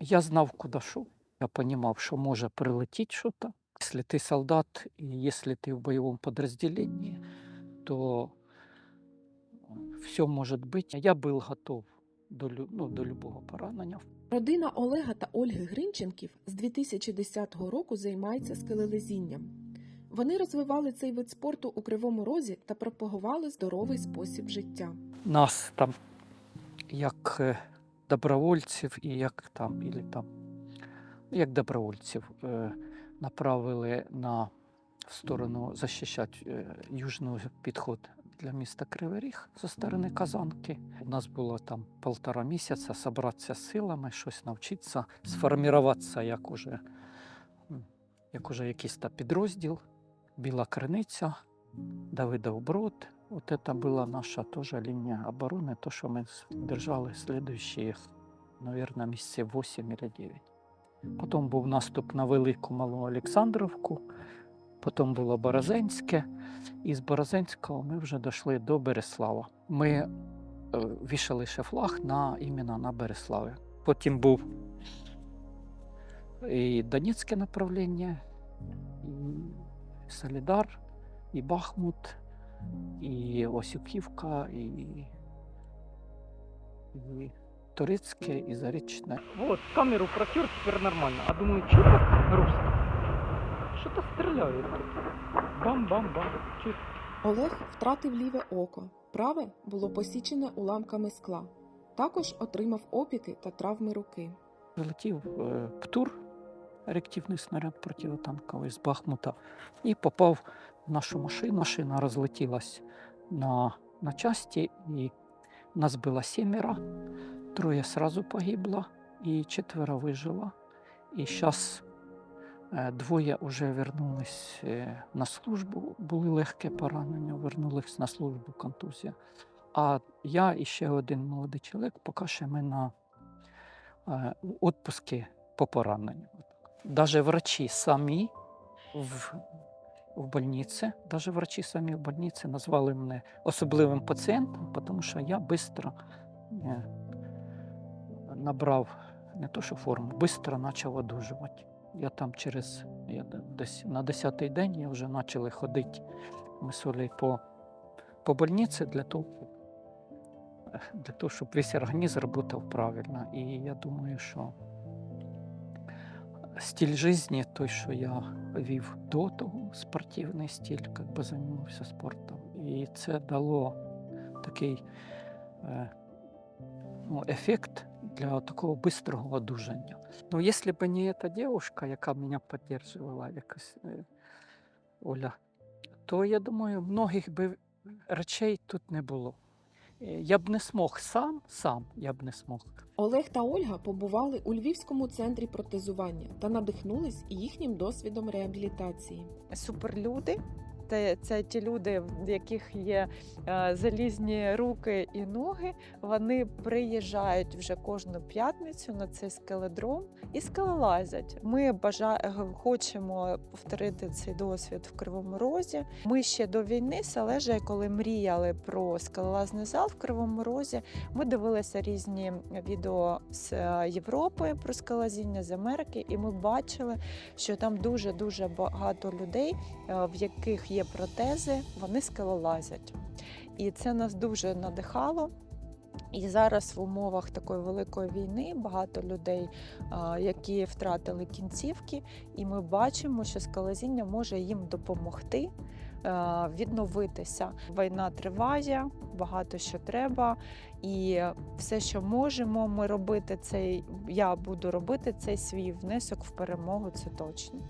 Я знав, куди йшов. Я розумів, що може прилетіти щось. Якщо ти солдат і якщо ти в бойовому підрозділенні, то все може бути. Я був готов до, ну, до любого поранення. Родина Олега та Ольги Гринченків з 2010 року займається скелелезінням. Вони розвивали цей вид спорту у Кривому Розі та пропагували здоровий спосіб життя. Нас там як е, добровольців і як там, ілі там, як добровольців е, направили на в сторону захищати е, южний підход для міста Кривий Ріг зі сторони Казанки. У нас було там полтора місяця зібратися з силами, щось навчитися, сформуватися як уже, як уже якийсь та підрозділ, Біла Криниця, Давидов Брод. Вот это была наша тоже линия обороны, то, что мы с- держали следующие, наверное, місяців 8 или 9. Потім був наступ на Велику Малу Олександровку, потім було Борозенське, і з Борозенського ми вже дійшли до Береслава. Ми е, вішали ще флаг на, іменно на Береславі. Потім був і Донецьке направлення, і Солідар, і Бахмут, і Осюківка, і, і Турецьке, і Зарічне. Вот, камеру протер, тепер нормально. А думаю, чого так грустно? Що-то стріляє. Бам-бам-бам. Олег втратив ліве око, праве було посічене уламками скла. Також отримав опіки та травми руки. Прилетів е, ПТУР, реактивний снаряд противотанковий з Бахмута, і попав в нашу машину. Машина розлетілась на, на часті, і нас було сімеро. Троє сразу погибло, і четверо вижило. І зараз двоє вже вернулись е, на службу, були легке поранення, вернулись на службу контузія. А я і ще один молодий чоловік, поки що ми на е, відпуски по пораненню. Даже врачі самі в, в больниці, даже врачі самі в больниці назвали мене особливим пацієнтом, тому що я швидко набрав не то, що форму, швидко почав одужувати. Я там через я десь на 10-й день я вже почали ходити ми Олею по, по больниці для того, е, для того, щоб весь організм працював правильно. І я думаю, що стиль життя, той, що я вів до того, спортивний стиль, як би займався спортом. І це дало такий е, ну, ефект для такого быстрого одужання. Ну, якщо б не ця дівчинка, яка мене підтримувала, якось е, Оля, то я думаю, многих би речей тут не було. Я б не смог сам, сам я б не смог. Олег та Ольга побували у Львівському центрі протезування та надихнулись їхнім досвідом реабілітації. суперлюди. Це, це ті люди, в яких є е, залізні руки і ноги. Вони приїжджають вже кожну п'ятницю на цей скеледром і скелелазять. Ми бажа... хочемо повторити цей досвід в Кривому Розі. Ми ще до війни Сележа, коли мріяли про скелелазний зал в Кривому Розі, ми дивилися різні відео з е, Європи про скелезіння з Америки, і ми бачили, що там дуже дуже багато людей, е, в яких є протези, вони скелелазять. І це нас дуже надихало. І зараз в умовах такої великої війни багато людей, які втратили кінцівки, і ми бачимо, що скалезіння може їм допомогти відновитися. Війна триває, багато що треба, і все, що можемо, ми робити цей. Я буду робити цей свій внесок в перемогу. Це точно.